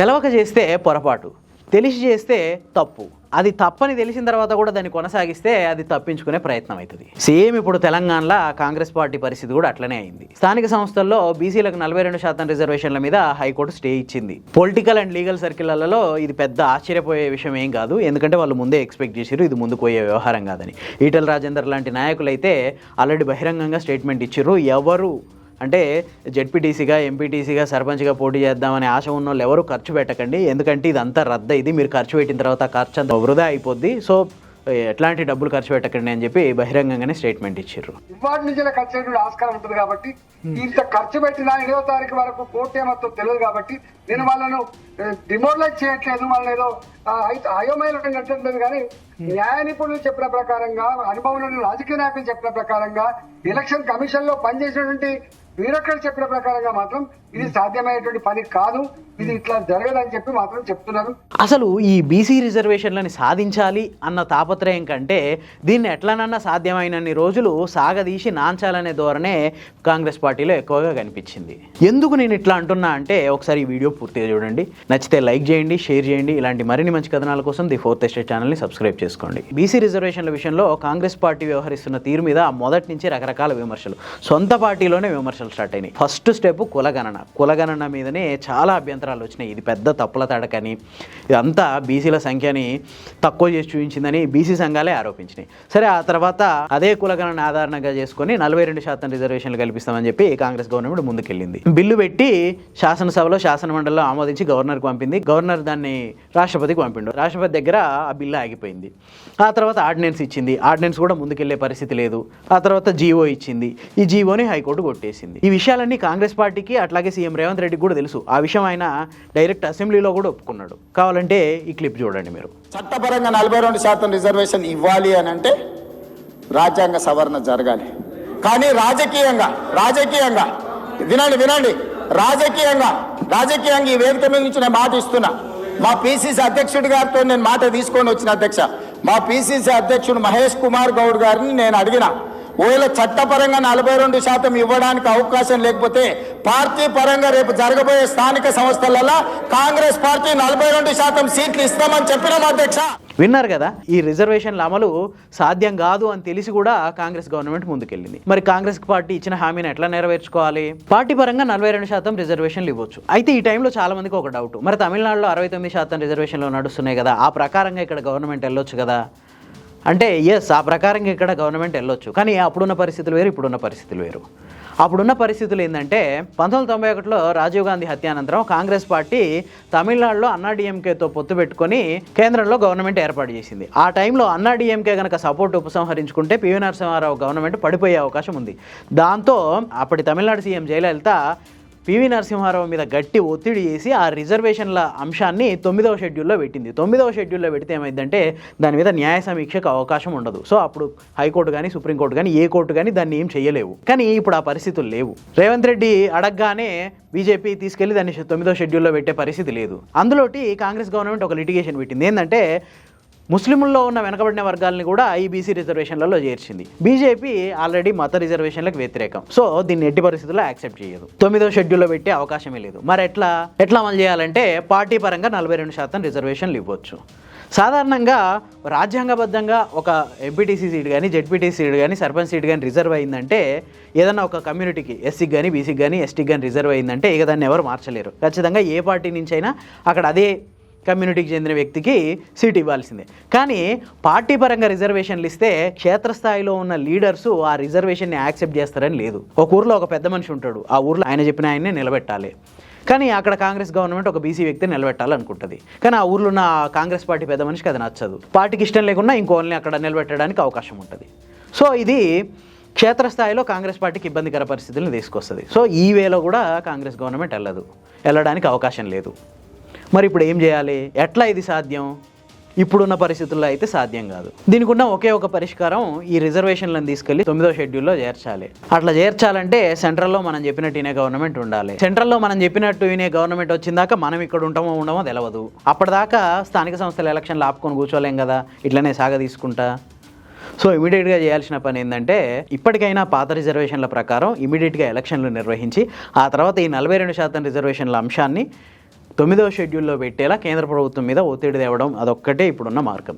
తెలవక చేస్తే పొరపాటు తెలిసి చేస్తే తప్పు. అది తప్పని తెలిసిన తర్వాత కూడా దాన్ని కొనసాగిస్తే అది తప్పించుకునే ప్రయత్నం అవుతుంది. సేమ్ ఇప్పుడు తెలంగాణలో కాంగ్రెస్ పార్టీ పరిస్థితి కూడా అట్లనే అయింది. స్థానిక సంస్థల్లో బీసీలకు నలభై రెండు శాతం రిజర్వేషన్ల మీద హైకోర్టు స్టే ఇచ్చింది. పొలిటికల్ అండ్ లీగల్ సర్కిళ్ళలో ఇది పెద్ద ఆశ్చర్యపోయే విషయం ఏం కాదు. ఎందుకంటే వాళ్ళు ముందే ఎక్స్పెక్ట్ చేశారు ఇది ముందుకు పోయే వ్యవహారం కాదని. ఈటల రాజేందర్ లాంటి నాయకులైతే ఆల్రెడీ బహిరంగంగా స్టేట్మెంట్ ఇచ్చారు ఎవరు అంటే జెడ్పీటీసీగా ఎంపీటీసీగా సర్పంచ్గా పోటీ చేద్దామనే ఆశ ఉన్న వాళ్ళు ఎవరు ఖర్చు పెట్టకండి. ఎందుకంటే ఇదంతా రద్దు ఇది మీరు ఖర్చు పెట్టిన తర్వాత ఖర్చు అంతా వృధా అయిపోద్ది. సో ఎట్లాంటి డబ్బులు ఖర్చు పెట్టకండి అని చెప్పి బహిరంగంగానే స్టేట్మెంట్ ఇచ్చారు ఇవాటి నుంచి ఖర్చు అయ్యేటువంటి ఆస్కారం ఉంటుంది కాబట్టి ఇంత ఖర్చు పెట్టిన ఎనిమిదో తారీఖు వరకు కోర్టు ఏమవుతుందో తెలియదు కాబట్టి నేను వాళ్ళను డిమోరలైజ్ చేయట్లేదు. వాళ్ళని ఏదో అయోమయంలో కట్టట్లేదు కానీ న్యాయ నిపుణులు చెప్పిన ప్రకారంగా అనుభవం ఉన్న రాజకీయ నాయకులు చెప్పిన ప్రకారంగా ఎలక్షన్ కమిషన్లో పనిచేసినటువంటి బ్యూరోక్రాట్ చెప్పిన ప్రకారంగా మాత్రం ఇది సాధ్యమయ్యేటువంటి పని కాదు ఇది ఇట్లా జరగదని చెప్పి మాత్రం చెప్తున్నారు. అసలు ఈ బీసీ రిజర్వేషన్లని సాధించాలి అన్న తాపత్రయం కంటే దీన్ని ఎట్లనన్నా సాధ్యమైనన్ని రోజులు సాగదీసి నాంచాలనే ధోరణే కాంగ్రెస్ పార్టీలో ఎక్కువగా కనిపించింది. ఎందుకు నేను ఇట్లా అంటున్నా అంటే ఒకసారి ఈ వీడియో పూర్తిగా చూడండి. నచ్చితే లైక్ చేయండి షేర్ చేయండి. ఇలాంటి మరిన్ని మంచి కథనాల కోసం ది ఫోర్త్ ఎస్టేట్ ఛానల్ని సబ్స్క్రైబ్ చేసుకోండి. బీసీ రిజర్వేషన్ల విషయంలో కాంగ్రెస్ పార్టీ వ్యవహరిస్తున్న తీరు మీద మొదటి నుంచి రకరకాల విమర్శలు సొంత పార్టీలోనే విమర్శలు స్టార్ట్ అయినాయి. ఫస్ట్ స్టెప్ కులగణన. కులగణన మీదనే చాలా అభ్యంతరాలు వచ్చినాయి. ఇది పెద్ద తప్పుల తడకని ఇదంతా బీసీల సంఖ్యని తక్కువ చేసి చూపించిందని బీసీ సంఘాలే ఆరోపించినాయి. సరే ఆ తర్వాత అదే కులగణన ఆధారంగా చేసుకొని నలభై రెండు శాతం రిజర్వేషన్లు కల్పిస్తామని చెప్పి కాంగ్రెస్ గవర్నమెంట్ ముందుకెళ్ళింది. బిల్లు పెట్టి శాసనసభలో శాసనమండలిలో ఆమోదించి గవర్నర్కి పంపింది. గవర్నర్ దాన్ని రాష్ట్రపతికి పంపిండు. రాష్ట్రపతి దగ్గర ఆ బిల్లు ఆగిపోయింది. ఆ తర్వాత ఆర్డినెన్స్ ఇచ్చింది. ఆర్డినెన్స్ కూడా ముందుకెళ్ళే పరిస్థితి లేదు. ఆ తర్వాత జీవో ఇచ్చింది. ఈ జీవోని హైకోర్టు కొట్టేసింది. ఈ విషయాలన్నీ కాంగ్రెస్ పార్టీకి అట్లాగే సీఎం రేవంత్ రెడ్డికి కూడా తెలుసు. ఆ విషయం ఆయన డైరెక్ట్ అసెంబ్లీలో కూడా ఒప్పుకున్నాడు. కావాలంటే ఈ క్లిప్ చూడండి మీరు. చట్టపరంగా నలభై రెండు శాతం రిజర్వేషన్ ఇవ్వాలి అని అంటే రాజ్యాంగ సవరణ జరగాలి. కానీ రాజకీయంగా రాజకీయంగా వినండి వినండి రాజకీయంగా రాజకీయంగా ఈ వేదిక మీద నుంచి నేను మాట ఇస్తున్నా. మా పిసిసి అధ్యక్షుడి గారితో నేను మాట తీసుకొని వచ్చిన అధ్యక్ష మా పిసిసి అధ్యక్షుడు మహేష్ కుమార్ గౌడ్ గారిని నేను అడిగిన ఒకవేళ చట్టపరంగా నలభై రెండు శాతం ఇవ్వడానికి అవకాశం లేకపోతే పార్టీ పరంగా రేపు జరగబోయే స్థానిక సంస్థలలో కాంగ్రెస్ పార్టీ నలభై రెండు శాతం సీట్లు ఇస్తామని చెప్పిన అధ్యక్ష. విన్నారు కదా ఈ రిజర్వేషన్ల అమలు సాధ్యం కాదు అని తెలిసి కూడా కాంగ్రెస్ గవర్నమెంట్ ముందుకెళ్ళింది. మరి కాంగ్రెస్ పార్టీ ఇచ్చిన హామీని ఎట్లా నెరవేర్చుకోవాలి? పార్టీ పరంగా నలభై రెండు శాతం రిజర్వేషన్లు ఇవ్వచ్చు. అయితే ఈ టైంలో చాలా మందికి ఒక డౌట్. మరి తమిళనాడులో అరవై తొమ్మిది శాతం రిజర్వేషన్లు నడుస్తున్నాయి కదా ఆ ప్రకారంగా ఇక్కడ గవర్నమెంట్ వెళ్ళొచ్చు కదా? అంటే ఎస్ ఆ ప్రకారంగా ఇక్కడ గవర్నమెంట్ వెళ్ళొచ్చు. కానీ అప్పుడున్న పరిస్థితులు వేరు ఇప్పుడున్న పరిస్థితులు వేరు. అప్పుడున్న పరిస్థితులు ఏంటంటే పంతొమ్మిది వందల తొంభై ఒకటిలో రాజీవ్ గాంధీ హత్య అనంతరం కాంగ్రెస్ పార్టీ తమిళనాడులో అన్నాడీఎంకేతో పొత్తు పెట్టుకొని కేంద్రంలో గవర్నమెంట్ ఏర్పాటు చేసింది. ఆ టైంలో అన్నాడీఎంకే కనుక సపోర్ట్ ఉపసంహరించుకుంటే పివి నరసింహారావు గవర్నమెంట్ పడిపోయే అవకాశం ఉంది. దాంతో అప్పటి తమిళనాడు సీఎం జయలలిత పివి నరసింహారావు మీద గట్టి ఒత్తిడి చేసి ఆ రిజర్వేషన్ల అంశాన్ని తొమ్మిదవ షెడ్యూల్లో పెట్టింది. తొమ్మిదవ షెడ్యూల్లో పెడితే ఏమైందంటే దాని మీద న్యాయ సమీక్షకు అవకాశం ఉండదు. సో అప్పుడు హైకోర్టు కానీ సుప్రీంకోర్టు కానీ ఏ కోర్టు కానీ దాన్ని ఏం చేయలేవు. కానీ ఇప్పుడు ఆ పరిస్థితులు లేవు. రేవంత్ రెడ్డి అడగగానే బీజేపీ తీసుకెళ్ళి దాన్ని తొమ్మిదవ షెడ్యూల్లో పెట్టే పరిస్థితి లేదు. అందులోటి కాంగ్రెస్ గవర్నమెంట్ ఒక లిటిగేషన్ పెట్టింది. ఏంటంటే ముస్లింల్లో ఉన్న వెనకబడిన వర్గాలని కూడా ఈ బీసీ రిజర్వేషన్లలో చేర్చింది. బీజేపీ ఆల్రెడీ మత రిజర్వేషన్లకు వ్యతిరేకం. సో దీన్ని ఎట్టి పరిస్థితుల్లో యాక్సెప్ట్ చేయదు. తొమ్మిదో షెడ్యూల్లో పెట్టే అవకాశమే లేదు. మరి ఎట్లా ఎట్లా అమలు చేయాలంటే పార్టీ పరంగా నలభై రెండు శాతం రిజర్వేషన్లు ఇవ్వచ్చు. సాధారణంగా రాజ్యాంగబద్ధంగా ఒక ఎంపీటీసీ సీట్ కానీ జెడ్పీటీసీ సీట్ కానీ సర్పంచ్ సీట్ కానీ రిజర్వ్ అయిందంటే ఏదైనా ఒక కమ్యూనిటీకి ఎస్సీకి కానీ బీసీకి కానీ ఎస్టీకి కానీ రిజర్వ్ అయిందంటే ఇక దాన్ని ఎవరు మార్చలేరు. ఖచ్చితంగా ఏ పార్టీ నుంచి అయినా అక్కడ అదే కమ్యూనిటీకి చెందిన వ్యక్తికి సీట్ ఇవ్వాల్సిందే. కానీ పార్టీ పరంగా రిజర్వేషన్లు ఇస్తే క్షేత్రస్థాయిలో ఉన్న లీడర్స్ ఆ రిజర్వేషన్ని యాక్సెప్ట్ చేస్తారని లేదు. ఒక ఊర్లో ఒక పెద్ద మనిషి ఉంటాడు. ఆ ఊర్లో ఆయన చెప్పిన ఆయన్నే నిలబెట్టాలి. కానీ అక్కడ కాంగ్రెస్ గవర్నమెంట్ ఒక బీసీ వ్యక్తిని నిలబెట్టాలనుకుంటుంది. కానీ ఆ ఊర్లో ఉన్న కాంగ్రెస్ పార్టీ పెద్ద మనిషికి అది నచ్చదు. పార్టీకి ఇష్టం లేకుండా ఇంకోళ్ళని అక్కడ నిలబెట్టడానికి అవకాశం ఉంటుంది. సో ఇది క్షేత్రస్థాయిలో కాంగ్రెస్ పార్టీకి ఇబ్బందికర పరిస్థితులను తీసుకొస్తుంది. సో ఈ వేలో కూడా కాంగ్రెస్ గవర్నమెంట్ వెళ్ళదు. వెళ్ళడానికి అవకాశం లేదు. మరి ఇప్పుడు ఏం చేయాలి? ఎట్లా ఇది సాధ్యం? ఇప్పుడున్న పరిస్థితుల్లో అయితే సాధ్యం కాదు. దీనికి ఉన్న ఒకే ఒక పరిష్కారం ఈ రిజర్వేషన్లను తీసుకెళ్ళి తొమ్మిదో షెడ్యూల్లో చేర్చాలి. అట్లా చేర్చాలంటే సెంట్రల్లో మనం చెప్పినట్టు ఇనే గవర్నమెంట్ ఉండాలి. సెంట్రల్లో మనం చెప్పినట్టు వినే గవర్నమెంట్ వచ్చిందాక మనం ఇక్కడ ఉంటామో ఉండమో తెలియదు అప్పటిదాకా స్థానిక సంస్థల ఎలక్షన్లు ఆపుకొని కూర్చోలేం కదా? ఇట్లనే సాగ తీసుకుంటా. సో ఇమీడియట్గా చేయాల్సిన పని ఏంటంటే ఇప్పటికైనా పాత రిజర్వేషన్ల ప్రకారం ఇమీడియట్గా ఎలక్షన్లు నిర్వహించి ఆ తర్వాత ఈ నలభై రెండు శాతం రిజర్వేషన్ల అంశాన్ని తొమ్మిదవ షెడ్యూల్లో పెట్టేలా కేంద్ర ప్రభుత్వం మీద ఒత్తిడి తేవడం అదొక్కటే ఇప్పుడున్న మార్గం.